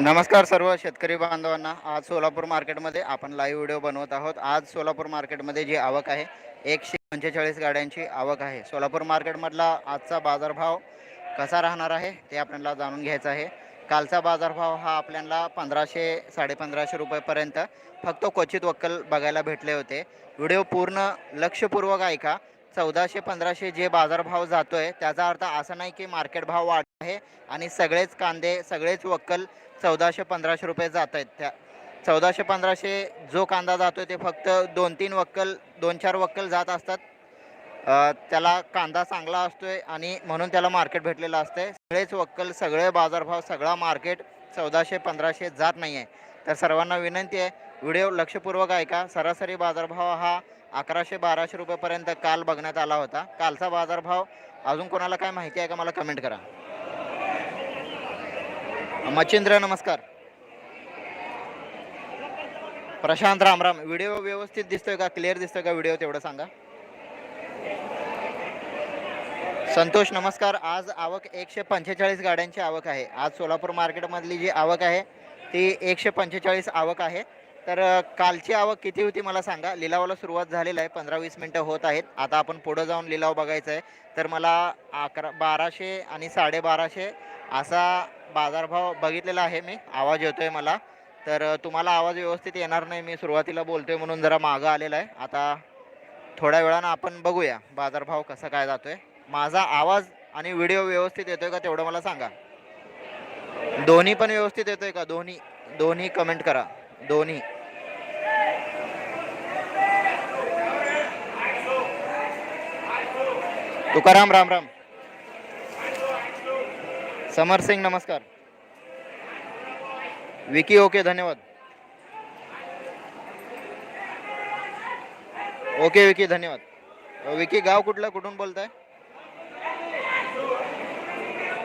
नमस्कार सर्व शेतकरी बांधवांना. आज सोलापूर मार्केटमध्ये आपण लाईव्ह व्हिडिओ बनवत आहोत. आज सोलापूर मार्केटमध्ये जी आवक आहे एकशे पंचेचाळीस गाड्यांची आवक आहे. सोलापूर मार्केटमधला आजचा बाजारभाव कसा राहणार आहे ते आपल्याला जाणून घ्यायचं आहे. कालचा बाजारभाव हा आपल्याला पंधराशे साडेपंधराशे रुपयेपर्यंत फक्त क्वचित वक्कल बघायला भेटले होते. व्हिडिओ पूर्ण लक्षपूर्वक ऐका. चौदाशे पंधराशे जे बाजारभाव जातोय त्याचा अर्थ असा नाही की मार्केट भाव वाढ आहे आणि सगळेच कांदे सगळेच वक्कल चौदाशे पंधराशे रुपये जात आहेत त्या. चौदाशे पंधराशे जो कांदा जातो ते फक्त दोन तीन वक्कल दोन चार वक्कल जात असतात. त्याला कांदा चांगला असतो आहे आणि म्हणून त्याला मार्केट भेटलेलं असतंय. सगळेच वक्कल सगळे बाजारभाव सगळा मार्केट चौदाशे पंधराशे जात नाही आहे तर सर्वांना विनंती आहे व्हिडिओ लक्षपूर्वक ऐका. सरासरी बाजारभाव हा अकराशे बाराशे रुपयेपर्यंत काल बघण्यात आला होता. कालचा बाजारभाव अजून कोणाला काय माहिती आहे का मला कमेंट करा. मच्छिंद्र नमस्कार. प्रशांत रामराम व्हिडिओ व्यवस्थित दिसतोय का? क्लिअर दिसतोय का व्हिडिओ तेवढं सांगा. संतोष नमस्कार. आज आवक एकशे पंचेचाळीस गाड्यांची आवक आहे. आज सोलापूर मार्केटमधली जी आवक आहे ती एकशे पंचेचाळीस आवक आहे. तर कालची आवक किती होती मला सांगा? लिलावाला सुरुवात झालेला आहे पंधरा वीस मिनटं होत आहेत. आता आपण पुढं जाऊन लिलाव बघायचा आहे. तर मला अकरा बाराशे आणि साडेबाराशे असा बाजारभाव बघितलेला आहे मी. आवाज येतो आहे मला. तर तुम्हाला आवाज व्यवस्थित येणार नाही. मी सुरुवातीला बोलतोय म्हणून जरा मागं आलेला आहे. आता थोड्या वेळानं आपण बघूया बाजारभाव कसा काय जातो आहे माझा आवाज आणि व्हिडिओ व्यवस्थित येतो आहे का तेवढं मला सांगा. दोन्ही पण व्यवस्थित येतो आहे का? दोन्ही दोन्ही कमेंट करा. दोन्ही. तुकाराम राम राम समर सिंग नमस्कार. विकी ओके धन्यवाद. ओके विकी धन्यवाद. विकी गाव कुठलं कुठून बोलताय?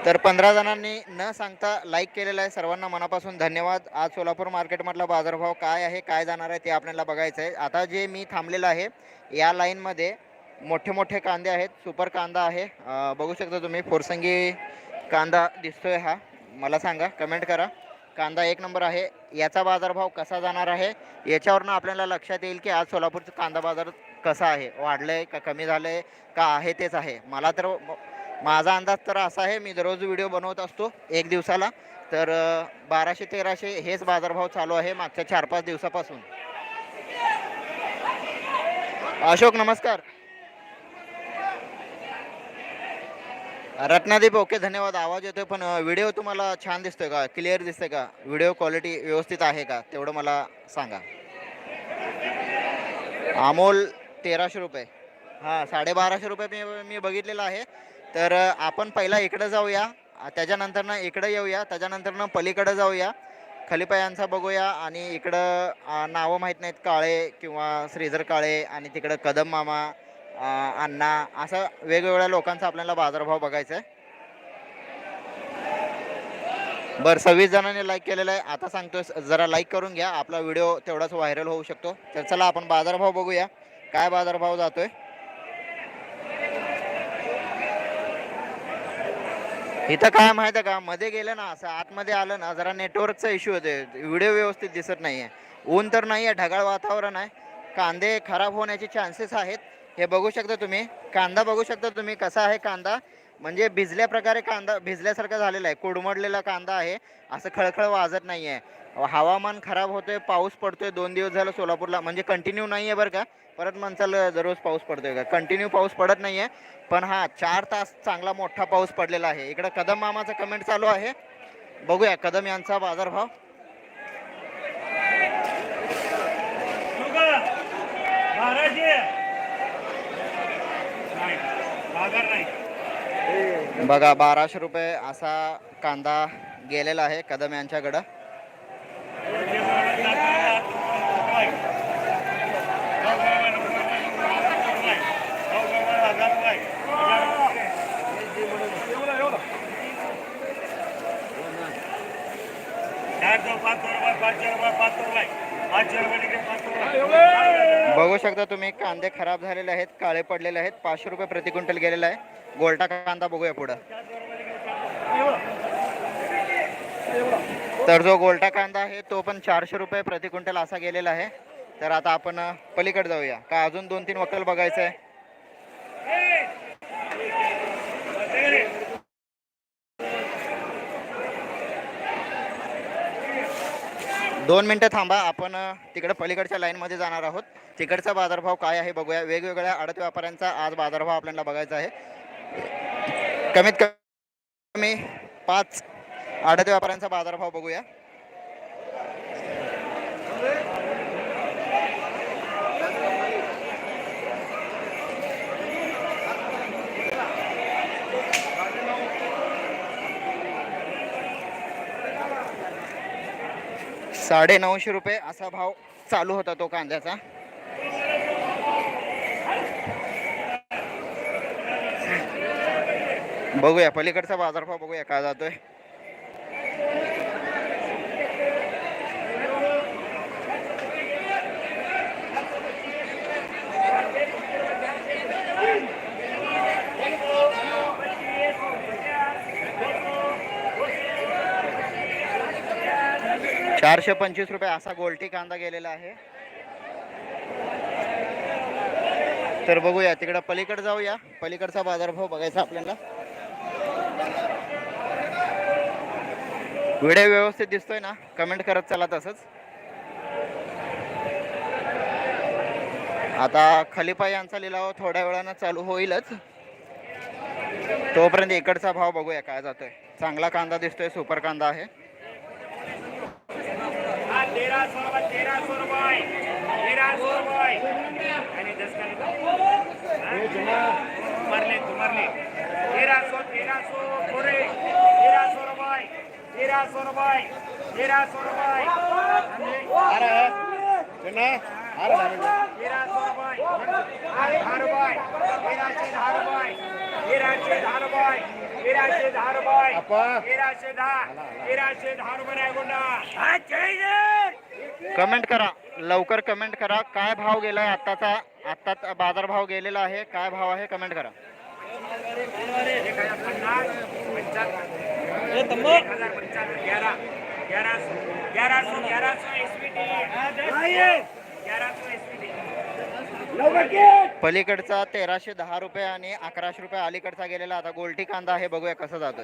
तर पंधरा जणांनी न सांगता लाईक केलेलं आहे. सर्वांना मनापासून धन्यवाद. आज सोलापूर मार्केटमधला बाजारभाव काय आहे काय जाणार आहे ते आपल्याला बघायचं आहे आता जे मी थांबलेलं आहे या लाईनमध्ये मोठे मोठे कांदे आहेत सुपर कांदा आहे. बघू शकता तुम्ही फोरसंगी कांदा दिसतोय हा. मला सांगा कमेंट करा. कांदा एक नंबर आहे. याचा बाजारभाव कसा जाणार आहे? याच्यावरनं आपल्याला लक्षात येईल की आज सोलापूरचा कांदा बाजार कसा आहे? वाढलं आहे का कमी झालं आहे का आहे तेच आहे. मला तर माझा अंदाज तर असा आहे मी दररोज व्हिडिओ बनवत असतो एक दिवसाला. तर बाराशे तेराशे हेच बाजारभाव चालू आहे मागच्या चार पाच दिवसापासून. अशोक नमस्कार. रत्नादीप ओके धन्यवाद. आवाज येतोय पण व्हिडिओ तुम्हाला छान दिसतोय का? क्लिअर दिसतोय का? व्हिडिओ क्वालिटी व्यवस्थित आहे का? तेवढं मला सांगा. अमोल तेराशे रुपये. हां साडेबाराशे रुपये मी मी बघितलेलं आहे. तर आपण पहिला इकडं जाऊया. त्याच्यानंतरनं इकडं येऊया. त्याच्यानंतरनं पलीकडं जाऊया. खलिपा यांचा बघूया. आणि इकडं नावं माहीत नाहीत काळे किंवा श्रीधर काळे आणि तिकडं कदम मामा. अण्णा असं वेगवेगळ्या लोकांचा आपल्याला बाजारभाव बघायचा आहे बरं सव्वीस जणांनी लाईक केलेलं आहे. आता सांगतोय जरा लाईक करून घ्या. आपला व्हिडिओ तेवढाच व्हायरल होऊ शकतो. तर चला आपण बाजारभाव बघूया. काय बाजारभाव जातोय? इथं काय माहिती आहे का? मध्ये गेलं ना असं आतमध्ये आलं ना जरा नेटवर्कचा इश्यू होते व्हिडिओ व्यवस्थित दिसत नाही आहे ऊन तर नाही आहे ढगाळ वातावरण आहे. कांदे खराब होण्याचे चान्सेस आहेत. हे बघू शकता तुम्ही. कांदा बघू शकता तुम्ही कसा आहे कांदा. म्हणजे भिजल्या प्रकारे कांदा भिजल्यासारखा झालेला आहे. कुडमडलेला कांदा आहे. असं खळखळ वाजत नाही आहे हवामान खराब होतोय पाऊस पडतोय. दोन दिवस झालं सोलापूरला. म्हणजे कंटिन्यू नाही आहे बरं का. परत माणसाला दररोज पाऊस पडतोय का? कंटिन्यू पाऊस पडत नाही आहे पण हा चार तास चांगला मोठा पाऊस पडलेला आहे. इकडं कदम मामाचा कमेंट चालू आहे. बघूया कदम यांचा बाजारभाव. बाराशे. नाही बघा बाराशे रुपये असा कांदा गेलेला आहे कदम यांच्याकडं. रुपये पाचशे रुपये पाचशे रुपये रुपये बघू शकता तुम्ही कांदे खराब झालेले आहेत काळे पडलेले आहेत. पाचशे रुपये प्रति क्विंटल गेलेला आहे. गोल्टा कांदा बघूया पुढं. तर जो गोल्टा कांदा आहे तो पण चारशे रुपये प्रति क्विंटल असा गेलेला आहे. तर आता आपण पलीकडे जाऊया. का अजून दोन तीन वक्कल बघायचं आहे दोन मिनटं थांबा आपण तिकडं पलीकडच्या लाईनमध्ये जाणार आहोत. तिकडचा बाजारभाव काय आहे बघूया. वेगवेगळ्या आडत व्यापाऱ्यांचा आज बाजारभाव आपल्याला बघायचा आहे. कमीत कमी पाच आडत व्यापाऱ्यांचा बाजारभाव बघूया. साडे नऊशे रुपये असा भाव चालू होता तो कांद्याचा. बघूया पलीकडचा बाजारभाव बघूया काय जातोय. चारशे पंचवीस रुपये असा गोल्टी कांदा गेलेला आहे. तर बघूया तिकडं पलीकडे जाऊया. पलीकडचा बाजारभाव बघायचा आपल्याला. व्हिडिओ व्यवस्थित दिसतोय ना? कमेंट करत चला तसंच. आता खलिपा यांचा लिलाव थोड्या वेळानं चालू होईलच. तोपर्यंत इकडचा भाव बघूया काय जातोय. चांगला कांदा दिसतोय सुपर कांदा आहे. हा तेरा सौ रुपये तेरा सौ रुपये तेरा सौ रुपये आणि दस का मरले तू मरले तेरा सौ तेरा सौ थोड़े तेरा सौ रुपये तेरा सौ रुपये तेरा सौ रुपये तेरा सौ रुपये दहा रुपये तेराशे दहा रुपये तेराशे दहा रुपये तेराशे दहा रुपये तेराशे दहा तेराशे दहा रुपये रायगोंडा कमेंट करा लवकर कमेंट करा. काय भाव गेलाय आत्ताचा? आत्ता बाजार भाव गेलेला आहे. काय भाव आहे? कमेंट करा. ग्यारह सौ ग्यारह सौ ग्यारह सौ ग्यारह पलीकडचा तेराशे दहा रुपये आणि अकराशे रुपये अलीकडचा गेलेला आता गोल्टी कांदा आहे बघूया कसं सौ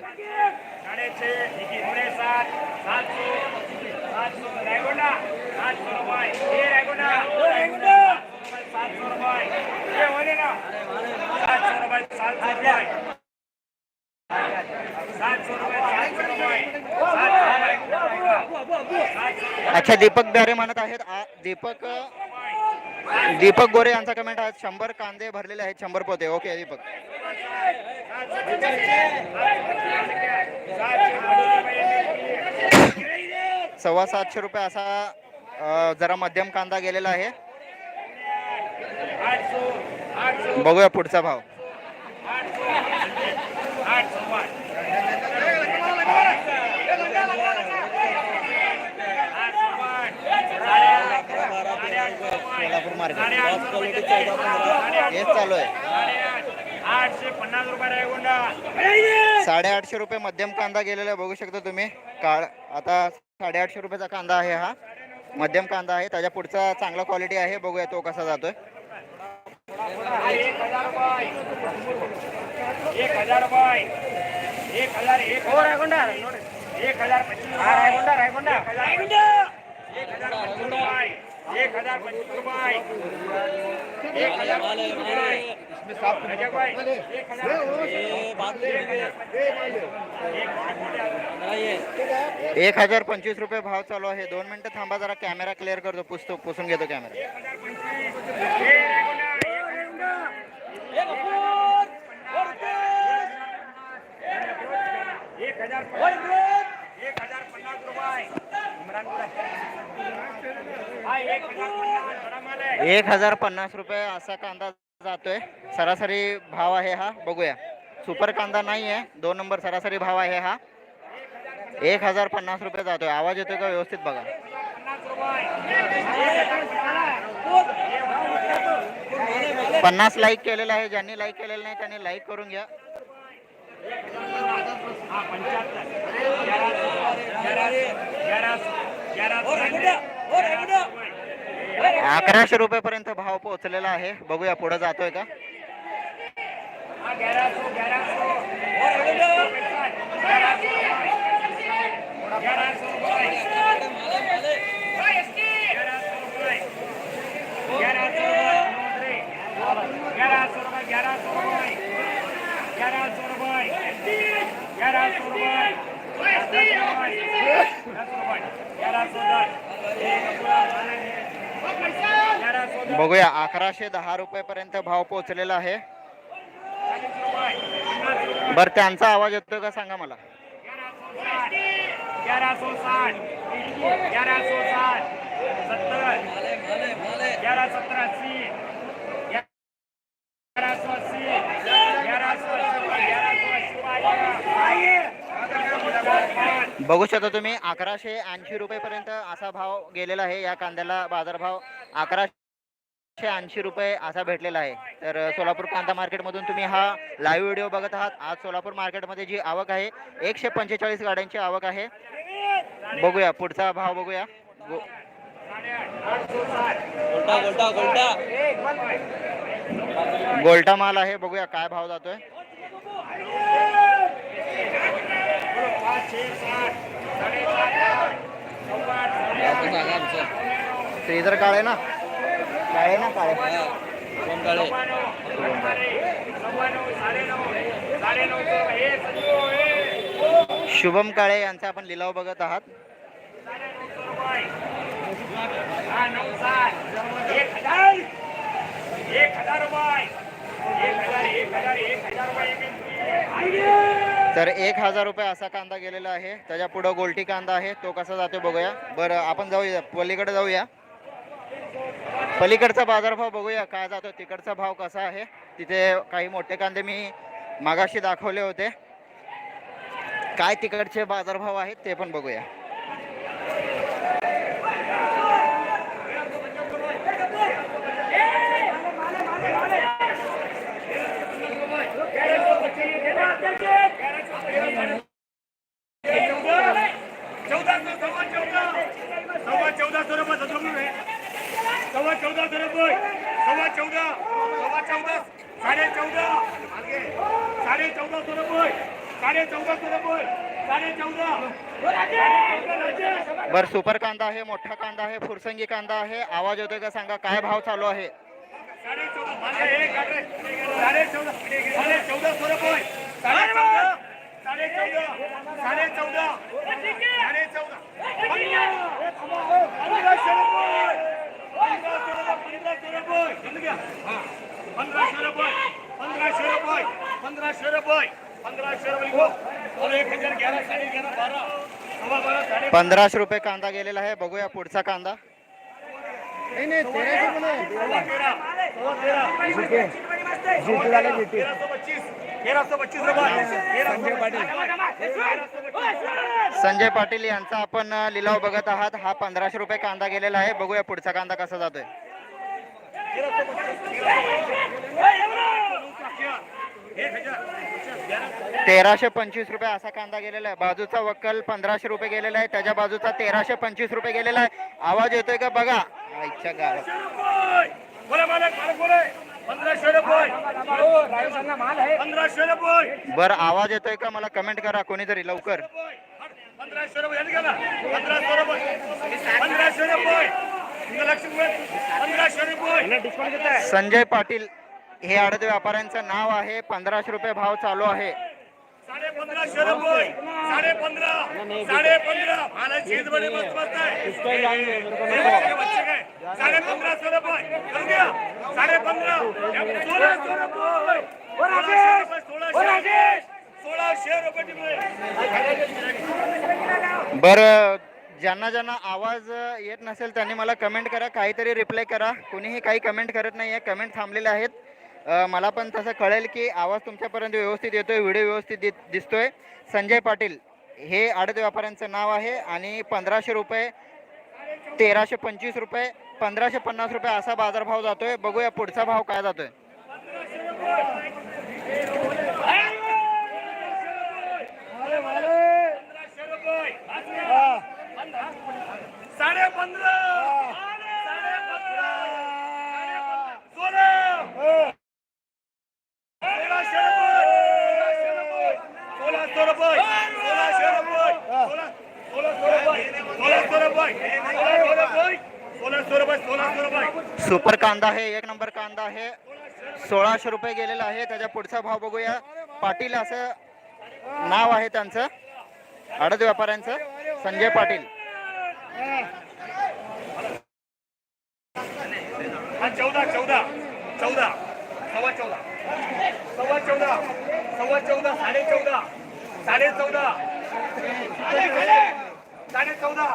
अच्छा दीपक दारे म्हणत आहेत आ- दीपक दीपक गोरे यांचा कमेंट आहे. शंभर कांदे भरलेले आहेत शंभर पोते. ओके दीपक. सव्वा सातशे रुपये असा जरा मध्यम कांदा गेलेला आहे. आठ बघूया पुढचा भाव आठ सौ आठ सौ पाँच आठ सौ पाँच साढ़े आठ साढ़े आठ सौ पाँच सोलापूर मार्केट. साढ़े आठ सौ रुपये हेच चालू आहे. साडेआठशे रुपये मध्यम कांदा गेलेला बघू शकता तुम्ही. काळ आता साडेआठशे रुपयाचा कांदा आहे हा. मध्यम कांदा आहे. त्याच्या पुढचा चांगला क्वालिटी आहे. बघूया तो कसा जातोय. एक हजार रुपये एक हजार एक हो रायगोंडा एक हजार पच्चीस रायगोंडा रायगोंडा रायगोंडा एक हजार पच्चीस रुपये एक हज़ार पच्चीस रुपये एक हज़ार पच्चीस रुपये अजय भाई एक हज़ार एक हज़ार पंचवीस रुपये भाव चालू आहे. दोन मिनिटं थांबा जरा कॅमेरा क्लिअर करतो. पुसतो पुसून घेतो कॅमेरा एक हज़ार हे एक हजार पन्नास रुपये असा कांदा जातोय. सरासरी भाव आहे हा. बघूया. सुपर कांदा नाही आहे. दोन नंबर सरासरी भाव आहे हा. एक हजार पन्नास रुपये जातोय. आवाज येतोय का व्यवस्थित बघा. पन्नास पन्नास लाईक केलेलं आहे. ज्यांनी लाईक केलेलं नाही त्यांनी लाईक करून घ्या. अकराशे रुपयापर्यंत भाव पोहोचलेला आहे. बघूया पुढे जातोय का? ग्यारह सौ रुपये ग्यारह सौ रुपये. बघूया अकराशे दहा रुपयेपर्यंत भाव पोहोचलेला आहे. रुपये बरं त्यांचा आवाज येतोय का सांगा मला? ग्यारह सौ साठ ग्यारह सौ साठ सत्तर ग्यारह सत्तर अस्सी ग्यारह सौ अस्सी ग्यारह सौ अस्सी ग्यारह सौ अस्सी आइए बघू शकता तुम्ही अकराशे ऐंशी रुपयेपर्यंत असा भाव गेलेला आहे. या कांद्याला बाजारभाव अकराशे ऐंशी रुपये असा भेटलेला आहे. तर सोलापूर कांदा मार्केटमधून तुम्ही हा लाईव्ह व्हिडिओ बघत आहात. आज सोलापूर मार्केटमध्ये जी आवक आहे एकशे पंचेचाळीस गाड्यांची आवक आहे. बघूया पुढचा भाव बघूया. गोल्टा माल आहे. बघूया काय भाव जातोय. आमचं श्रीधर काळे ना? काळे ना काळे? शुभम काळे यांचा आपण लिलाव बघत आहात. एक हजार रुपये. तर एक हजार रुपये असा कांदा गेलेला आहे. त्याच्या पुढं गोलटी कांदा आहे. तो कसा जातो बघूया. बरं आपण जाऊया. पलीकडे जाऊया. पलीकडचा बाजारभाव बघूया. काय जातो तिकडचा भाव कसा आहे. तिथे काही मोठे कांदे मी मागाशी दाखवले होते. काय तिकडचे बाजारभाव आहेत ते पण बघूया चौदा सौ सव्वा चौदा सव्वा चौदा सौ रुपये सत्रह सव्वा चौदा सौ रुपये चौदा सव्वा चौदा साडे चौदा. साडे चौदा सौ रुपये साडे चौदा सौ रुपये साडे चौदा. बरं सुपर कांदा आहे मोठा कांदा आहे फुरसंगी कांदा आहे. आवाज होतोय का सांगा काय भाव चालू आहे? साडे चौदा. साडे चौदा साडे चौदा सौ रुपये साडे चौदा. साडे चौदा साडे चौदा साडे चौदा पंधराशे रुपये पंधराशे पंधराशे. हा. पंधराशे पंधराशे कांदा गेलेला आहे बघूया पुढचा कांदा तेरह तेरह संजय पाटिल. संजय पाटील यांचा आपण लिलाव बघत आहात. हा पंधराशे रुपये कांदा गेलेला आहे. बघूया पुढचा कांदा कसा जातोय. तेराशे पंचवीस रुपये असा कांदा गेलेला आहे. बाजूचा वक्कल पंधराशे रुपये गेलेला आहे. त्याच्या बाजूचा तेराशे पंचवीस रुपये गेलेला आहे. आवाज येतोय का? बघा. आईच्या गावात. रुपये. बरं आवाज येतोय का? मला कमेंट करा कोणीतरी लवकर. संजय पाटील हे आडत व्यापाऱ्यांचं नाव आहे. पंधराशे रुपये भाव चालू आहे. साडे साडे पंधरा साडे पंधरा मला बडे मस्त साडे साडे पंधरा सोळाशे रुपये बरं ज्यांना ज्यांना आवाज येत नसेल त्यांनी मला कमेंट करा काहीतरी रिप्लाय करा. कोणीही काही कमेंट करत नाही आहे कमेंट थांबलेले आहेत. मला पण तसं कळेल की आवाज तुमच्यापर्यंत व्यवस्थित येतोय व्हिडिओ व्यवस्थित दि दिसतोय. संजय पाटील हे आडत व्यापाऱ्यांचं नाव आहे आणि पंधराशे रुपये तेराशे पंचवीस रुपये पंधराशे पन्नास रुपये असा बाजारभाव जातोय. बघूया पुढचा भाव काय जातोय. साडे पंधरा सोळाशे रुपये सोळाशे रुपये सोळाशे रुपये सोळाशे रुपये सोळाशे रुपये सुपर कांदा आहे एक नंबर कांदा आहे. सोळाशे रुपये गेलेला आहे त्याच्या पुढचा भाव बघूया. पाटील असं नाव आहे त्यांचं. आडत व्यापाऱ्यांचं. संजय पाटील. चौदा चौदा चौदा. सव्वा चौदा. सव्वा चौदा. सव्वा चौदा. साडे चौदा. साडे चौदा. साडे चौदा.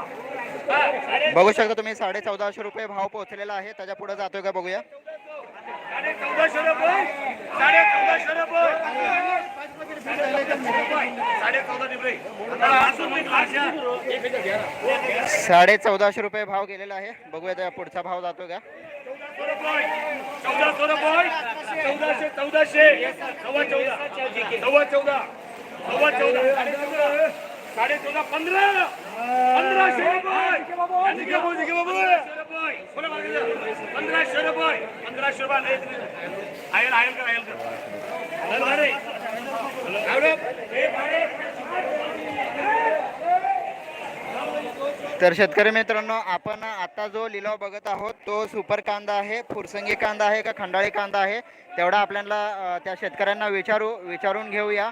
बघू शकता तुम्ही साडे चौदाशे रुपये भाव पोहोचलेला आहे. त्याच्या पुढे जातोय का बघूया. साडे चौदाशे रुपये. भाव गेलेला आहे. बघूया त्या पुढचा भाव जातोय का. चौदाशे रुपये चौदाशे चौदाशे सव्वा चौदा सव्वा चौदा सव्वा चौदा साडे चौदा साडे चौदा पंधरा. पंधराशे रुपये? पंधराशे रुपये. आयल आयल कर आयल कर. तर शेतकरी मित्रांनो आपण आता जो लिलाव बघत आहोत तो सुपर कांदा आहे फुरसंगी कांदा आहे का खंडाळी कांदा आहे तेवढा आपल्याला त्या शेतकऱ्यांना विचारू विचारून घेऊया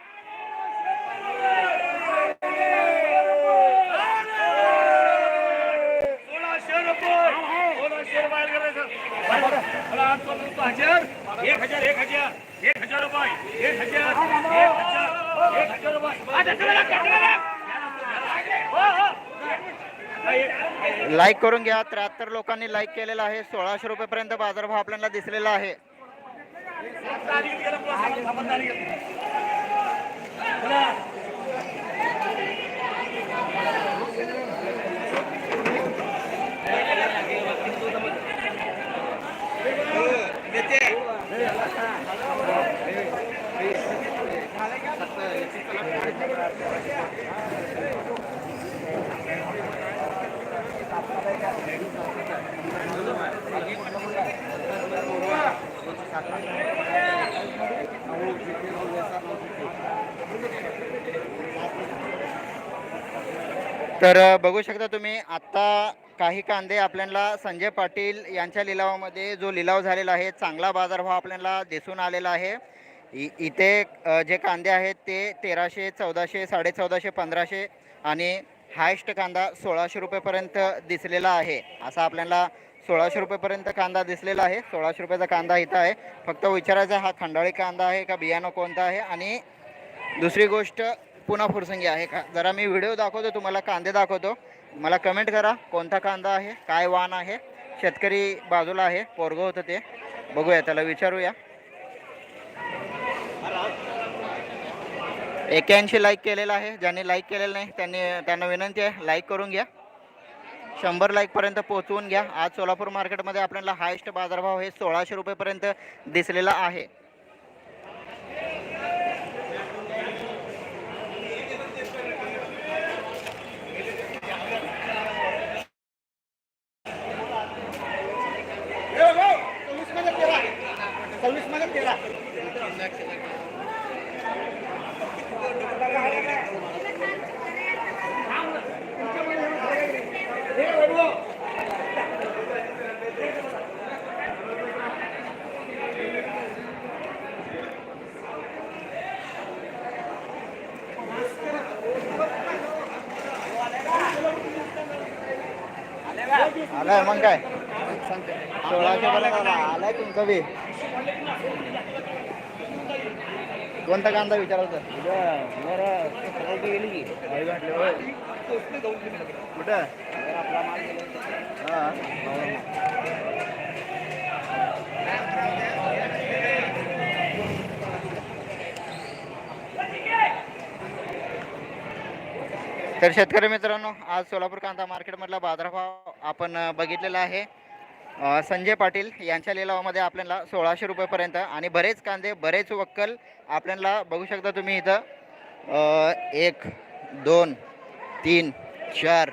सोळाशे रुपये सोळाशे रुपये आयल करायचं. हजार एक हजार एक हजार एक हजार रुपये एक हजार एक हजार एक हजार रुपये. आता चला, चला, चला. नाही, लाईक करून घ्या. त्र्याहत्तर लोकांनी लाईक केलेला आहे. सोळाशे रुपयेपर्यंत बाजारभाव आपल्याला दिसलेला आहे तारीख गेलं, पुन्हा थांबा, तारीख गेलं. चला. तर बघू शकता तुम्ही आत्ता काही कांदे आपल्याला संजय पाटील यांच्या लिलावामध्ये जो लिलाव झालेला आहे चांगला बाजारभाव आपल्याला दिसून आलेला आहे. इ इथे जे कांदे आहेत ते तेराशे चौदाशे साडे चौदाशे पंधराशे आणि हायस्ट कांदा सोळाशे रुपयेपर्यंत दिसलेला आहे. असा आपल्याला सोळाशे रुपयेपर्यंत कांदा दिसलेला आहे. सोळाशे रुपयाचा कांदा इथं आहे. फक्त विचारायचा हा खंडाळी कांदा आहे का बियाणं कोणता आहे? आणि दुसरी गोष्ट पुन्हा फुरसंगी आहे का? जरा मी व्हिडिओ दाखवतो तुम्हाला कांदे दाखवतो. मला कमेंट करा कोणता कांदा आहे काय वाण आहे शेतकरी बाजूला आहे पोरगं होतं ते. बघूया त्याला विचारूया. एक्याऐंशी लाईक केलेलं आहे ज्यांनी लाईक केलेलं नाही त्यांनी त्यांना विनंती आहे लाईक करून घ्या. शंभर लाईकपर्यंत पोहोचवून घ्या. आज सोलापूर मार्केटमध्ये आपल्याला हायस्ट बाजारभाव हे सोळाशे रुपयेपर्यंत दिसलेला आहे. आलाय मग काय? सोळाशे पर्यंत आलाय तुमचं बी. कोणता कांदा विचारायचं कुठं? हा. तर शेतकरी मित्रांनो आज सोलापूर कांदा मार्केटमधला बाजारभाव आपण बघितलेला आहे. संजय पाटील यांच्या लिलावामध्ये आपल्याला सोळाशे रुपयेपर्यंत आणि बरेच कांदे बरेच वक्कल आपल्याला बघू शकता तुम्ही इथं. एक दोन तीन चार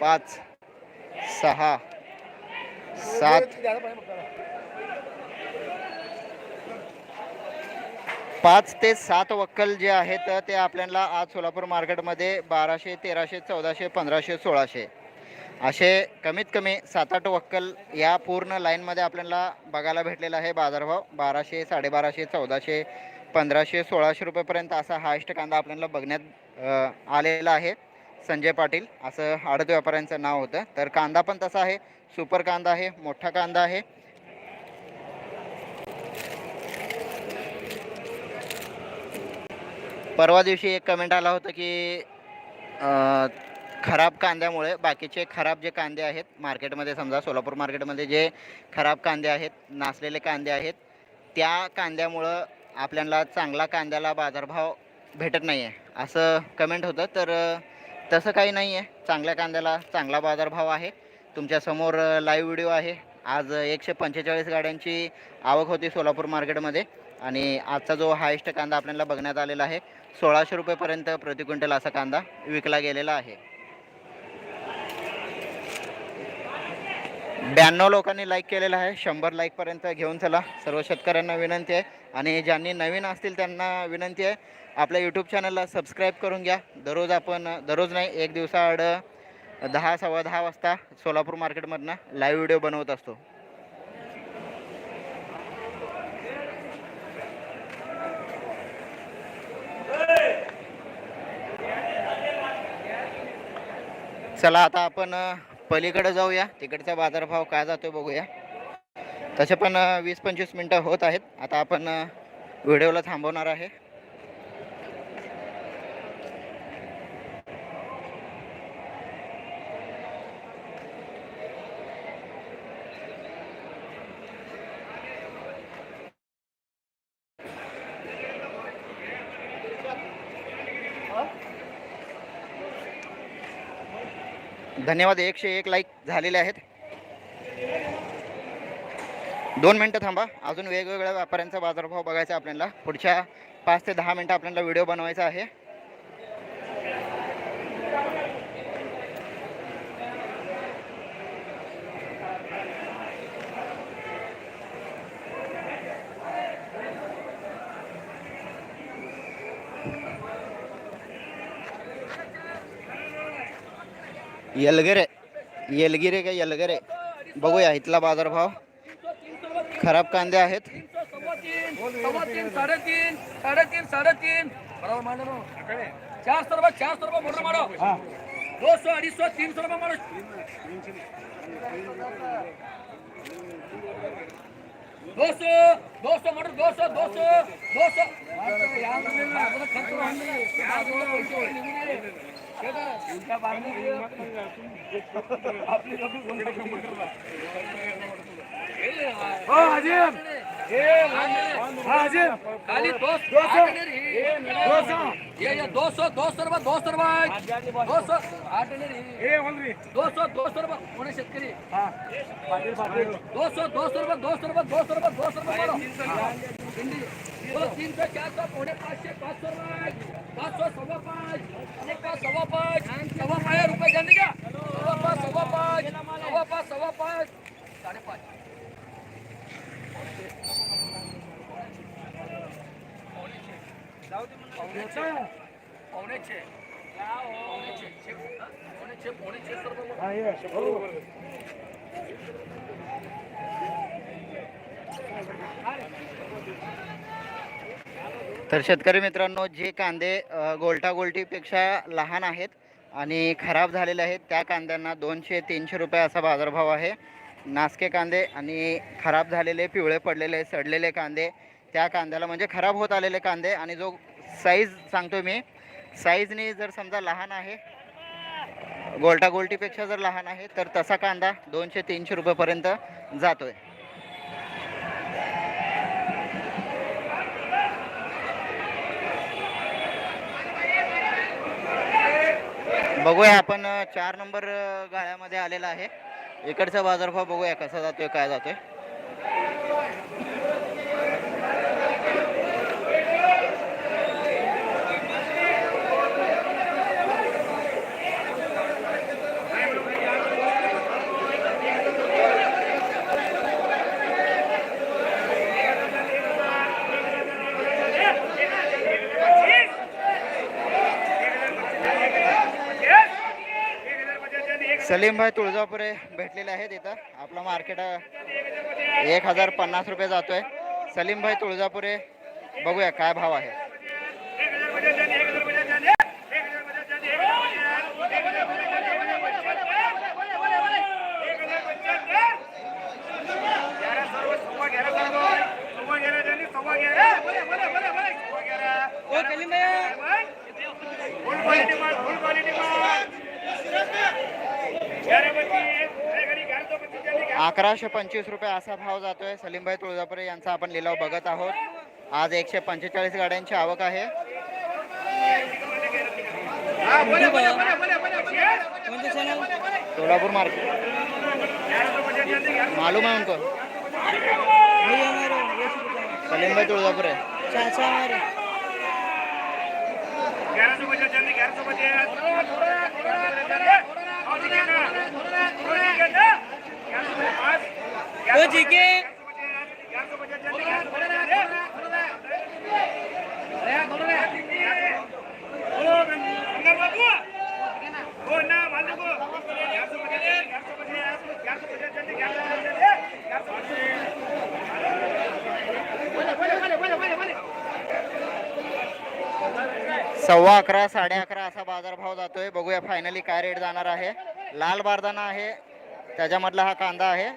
पाच सहा सात पाच ते सात वक्कल जे आहेत ते आपल्याला आज सोलापूर मार्केटमध्ये बाराशे तेराशे चौदाशे पंधराशे सोळाशे असे कमीत कमी सात आठ वक्कल या पूर्ण लाईनमध्ये आपल्याला बघायला भेटलेला आहे. बाजारभाव बाराशे साडेबाराशे चौदाशे पंधराशे सोळाशे रुपयेपर्यंत असा हायस्ट कांदा आपल्याला बघण्यात आलेला आहे. संजय पाटील असं आडत व्यापाऱ्यांचं नाव होतं. तर कांदा पण तसा आहे. सुपर कांदा आहे मोठा कांदा आहे. परवा दिवशी एक कमेंट आला होता की खराब कांद्यामुळे बाकीचे खराब जे कांदे आहेत मार्केटमध्ये समजा सोलापूर मार्केटमध्ये जे खराब कांदे आहेत नासलेले कांदे आहेत त्या कांद्यामुळं आपल्याला चांगला कांद्याला बाजारभाव भेटत नाही आहे असं कमेंट होतं. तर तसं काही नाही आहे चांगल्या कांद्याला चांगला बाजारभाव आहे. तुमच्यासमोर लाईव्ह व्हिडिओ आहे. आज एकशे पंचेचाळीस गाड्यांची आवक होती सोलापूर मार्केटमध्ये आणि आजचा जो हायेस्ट कांदा आपल्याला बघण्यात आलेला आहे सोळाशे रुपयेपर्यंत प्रति क्विंटल असा कांदा विकला गेलेला आहे. ब्याण्णव लोकांनी लाईक केलेला आहे. शंभर लाईकपर्यंत घेऊन चला. सर्व शेतकऱ्यांना विनंती आहे. आणि ज्यांनी नवीन असतील त्यांना विनंती आहे. आपल्या यूट्यूब चॅनलला सबस्क्राईब करून घ्या. दररोज आपण दररोज नाही एक दिवसाआड दहा सव्वा दहा वाजता सोलापूर मार्केटमधनं लाईव्ह व्हिडिओ बनवत असतो. चला आता आपण पलीकडे जाऊया. तिकडचा बाजारभाव काय जातोय बघूया. तसे पण वीस पंचवीस मिनटं होत आहेत. आता आपण व्हिडिओला थांबवणार आहे. धन्यवाद एकशे एक लाईक झालेले आहेत. दोन मिनटं थांबा अजून वेगवेगळ्या व्यापाऱ्यांचा बाजारभाव बघायचा आहे आपल्याला. पुढच्या पाच ते दहा मिनटं आपल्याला व्हिडिओ बनवायचा आहे. येलगिरे येलगिरे का येलगिरे बघूया इथला बाजारभाव खराब कांदे आहेत सौ दो सौ खाली दो दो सौ दो सौ ये ये दो सौ दो सौ रुपये दो सौ रुपये दो सौ आठ नहीं दो सौ दो सौ रुपये कोणी शेतकरी दो सौ दो सौ रुपये दो सौ रुपये दो सौ रुपये दो सौ रुपये बोलो हिंदी बोलो तीन सौ चार सौ पौने पाचशे पाच सौ रुपये पाच सौ सव्वा पाच एक पाच सव्वा पाच सव्वा पाच रुपये जाणे का सव्वा पाच सव्वा पाच सव्वा पाच सव्वा पाच साडेपाच पावणे छे पावणे छे छे तर शेतकरी मित्रांनो जे कांदे गोलटा गोलटीपेक्षा लहान आहेत आणि खराब झालेले आहेत त्या कांद्यांना दोनशे तीनशे रुपये असा बाजारभाव आहे. नासके कांदे आणि खराब झालेले पिवळे पडलेले सडलेले कांदे त्या कांद्याला म्हणजे खराब होत आलेले कांदे आणि जो साईज सांगतो मी साईजने जर समजा लहान आहे गोलटा गोलटीपेक्षा जर लहान आहे तर तसा कांदा दोनशे तीनशे रुपयेपर्यंत जातो आहे बघूया आपण चार नंबर गाळ्यामध्ये आलेला आहे. इकडचा बाजारभाव बघूया कसा जातोय काय जातोय. सलीमभाई तुळजापुरे भेटलेले आहेत इथं. आपलं मार्केट एक हजार पन्नास रुपये जातोय. सलीमभाई तुळजापुरे बघूया काय भाव आहे. अकराशे पंचवीस रुपये असा भाव जातोय. सलीमभाई तुळजापुरे यांचा आपण लिलाव बघत आहोत. आज एकशे पंचेचाळीस गाड्यांची आवक आहे. सोलापूर मार्केट मालूम आहे उनको सलीमभाई तुळजापुरे. हो, सव्वा अकरा साडे अकरा असा बाजारभाव जातोय. बघूया फायनली काय रेट जाणार आहे. लाल बारदाना आहे. त्याच्यामधला हा कांदा आहे.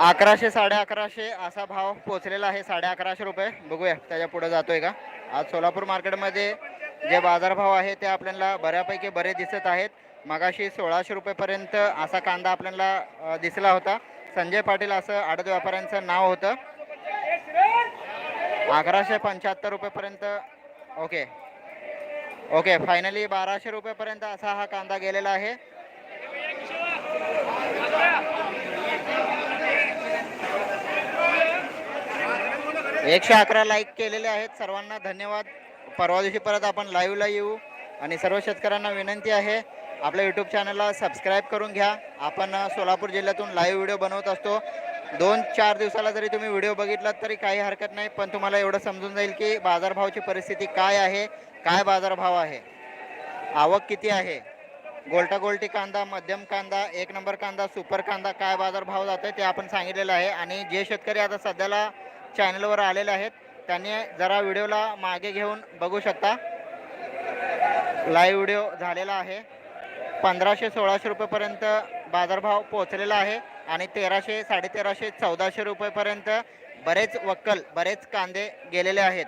अकराशे साडे अकराशे असा भाव पोचलेला आहे साडे अकराशे रुपये. बघूया त्याच्या पुढे जातोय का? आज सोलापूर मार्केटमध्ये जे बाजारभाव आहे ते आपल्याला बऱ्यापैकी बरे दिसत आहेत. मगाशी सोळाशे रुपयेपर्यंत असा कांदा आपल्याला दिसला होता. संजय पाटील असं आडत व्यापाऱ्यांचं नाव होतं. अकराशे पंच्याहत्तर रुपयेपर्यंत ओके. ओके फायनली बाराशे रुपयेपर्यंत असा हा कांदा गेलेला आहे. एकशे अकरा लाईक केलेले आहेत. सर्वांना धन्यवाद. परवा दिवशी परत आपण लाईव्हला येऊ. आणि सर्व शेतकऱ्यांना विनंती आहे आपल्या यूट्यूब चॅनलला सबस्क्राईब करून घ्या. आपण सोलापूर जिल्ह्यातून लाईव्ह व्हिडिओ बनवत असतो. दोन चार दिवसाला जरी तुम्ही व्हिडिओ बघितलात तरी काही हरकत नाही. पण तुम्हाला एवढं समजून जाईल की बाजारभावाची परिस्थिती काय आहे काय बाजारभाव आहे. आवक किती आहे? गोल्टा गोल्टी कांदा मध्यम कांदा एक नंबर कांदा सुपर कांदा काय बाजारभाव जातो आहे ते आपण सांगितलेलं आहे. आणि जे शेतकरी आता सध्याला चॅनलवर आलेले आहेत. त्यांनी जरा व्हिडिओला मागे घेऊन बघू शकता. लाईव्ह व्हिडिओ झालेला आहे. पंधराशे सोळाशे रुपयेपर्यंत बाजारभाव पोहोचलेला आहे आणि तेराशे साडेतेराशे चौदाशे रुपयेपर्यंत बरेच वक्कल बरेच कांदे गेलेले आहेत.